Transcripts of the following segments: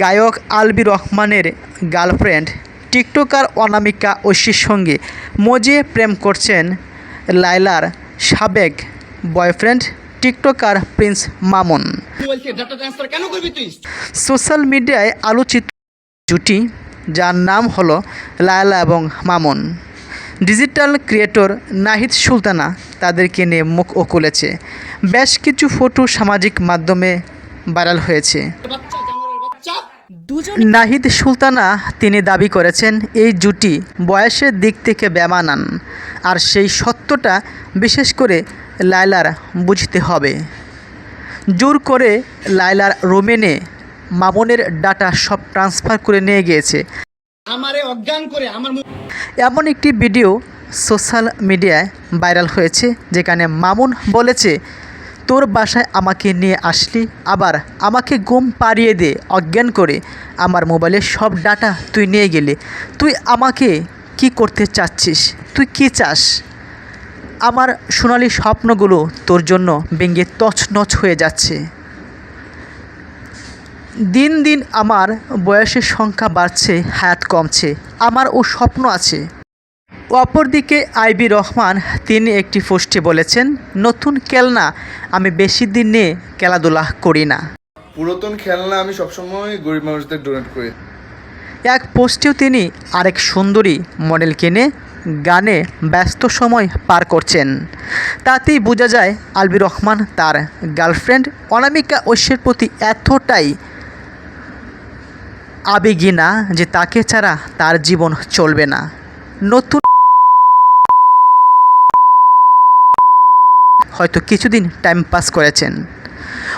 গায়ক আলবি রহমানের girlfriend TikToker অনামিকা ঐশীর সঙ্গে মজিয়ে প্রেম করছেন লায়লার সাবেক boyfriend TikToker Prince Mamun. Social মিডিয়ায় আলোচিত জুটি যার নাম হলো লায়লা এবং মামুন। ডিজিটাল ক্রিয়েটর নাহিদ সুলতানা তাদেরকে নিয়ে মুখ ও খুলেছে বেশ কিছু ফটো সামাজিক মাধ্যমে ভাইরাল হয়েছে। বাচ্চা নাহিদ সুলতানা তিনি দাবি করেছেন এই জুটি বয়সের দিক থেকে বেমানান আর সেই সত্যটা বিশেষ করে লায়লার বুঝতে হবে। জোর করে লায়লার রোমেনে মামনের ডাটা সব ট্রান্সফার করে নিয়ে গিয়েছে। আমারে অজ্ঞান করে আমার এমন একটি ভিডিও সোশ্যাল মিডিয়ায় ভাইরাল হয়েছে যেখানে মামুন বলেছে তোর বাসায় আমাকে নিয়ে আসলি? আবার আমাকে ঘুম পাড়িয়ে দে, অজ্ঞান করে। আমার মোবাইলের সব ডাটা তুই নিয়ে গেলে। তুই আমাকে কি করতে চাচ্ছিস? তুই কি চাস? আমার সোনালি স্বপ্নগুলো তোর জন্য ভেঙে তছনছ হয়ে যাচ্ছে। দিন দিন আমার বয়সের সংখ্যা বাড়ছে, হায়াত কমছে। আমার ও স্বপ্ন আছে। অপরদিকে আইবি রহমান তিনি একটি পোস্টে বলেছেন নতুন খেলনা আমি বেশি দিন নিয়ে খেলাধুলা করি না। পুরাতন খেলনা আমি সবসময় গরিব মানুষদের ডোনেট করি। এক পোস্টেও তিনি আরেক সুন্দরী মডেল কিনে গানে ব্যস্ত সময় পার করছেন। তাতেই বোঝা যায় আলবি রহমান তার গার্লফ্রেন্ড অনামিকা ঐশ্যের প্রতি এতটাই আবেগী না যে তাকে ছাড়া তার জীবন চলবে না। নতুন হয়তো কিছুদিন টাইম পাস করেছেন।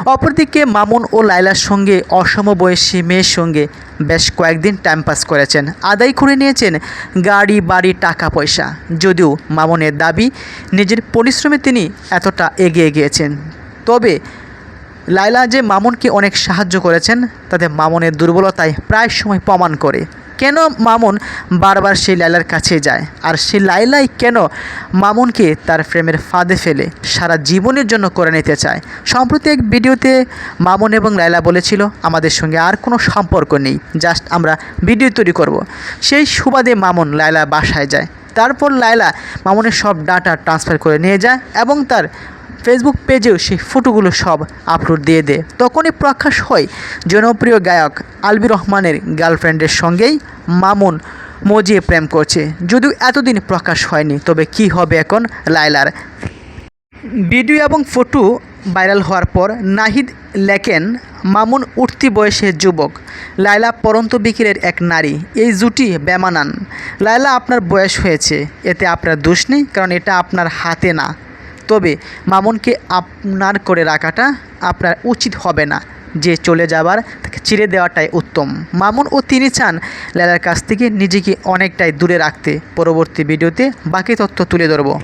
অপরদিকে মামুন ও লাইলার সঙ্গে অসমবয়সী মেয়ের সঙ্গে বেশ কয়েকদিন টাইম পাস করেছেন। আদায় করে নিয়েছেন গাড়ি, বাড়ি, টাকা, পয়সা। যদিও মামুনের দাবি নিজের পরিশ্রমে তিনি এতটা এগিয়ে গিয়েছেন। তবে লাইলা যে মামুনকে অনেক সাহায্য করেছেন, তাতে মামুনের দুর্বলতায় প্রায় সময় প্রমাণ করে। কেন মামুন বারবার সেই লাইলার কাছে যায়? আর সেই লাইলাই কেন মামুনকে তার প্রেমের ফাঁদে ফেলে? সারা জীবনের জন্য করে নিতে চায়। সম্প্রতি এক ভিডিওতে মামুন এবং লাইলা বলেছিল, আমাদের সঙ্গে আর কোনো সম্পর্ক নেই। জাস্ট আমরা ভিডিও তৈরি করব। সেই সুবাদে মামুন লাইলা বাসায় যায়। তারপর লাইলা মামুনের সব ডাটা ট্রান্সফার করে নিয়ে যায় এবং তার ফেসবুক পেজেও সেই ফটোগুলো সব আপলোড দিয়ে দেয়। তখনই প্রকাশ হয় জনপ্রিয় গায়ক আলবি রহমানের গার্লফ্রেন্ডের সঙ্গেই মামুন মজিয়ে প্রেম করছে। যদিও এতদিন প্রকাশ হয়নি, তবে কি হবে এখন লাইলার ভিডিও এবং ফটো ভাইরাল হওয়ার পর নাহিদ লেখেন মামুন উঠতি বয়সের যুবক। লায়লা পরন্ত বিকিরের এক নারী। এই জুটি বেমানান। লায়লা আপনার বয়স হয়েছে, এতে আপনার দোষ নেই, কারণ এটা আপনার হাতে না। তবে মামুনকে আপনার করে রাখাটা আপনার উচিত হবে না। যে চলে যাবার, তাকে চিড়ে দেওয়াটাই উত্তম। মামুন ও তিনি চান লালার কাছ থেকে নিজেকে অনেকটাই দূরে রাখতে। পরবর্তী ভিডিওতে বাকি তথ্য তুলে ধরবো।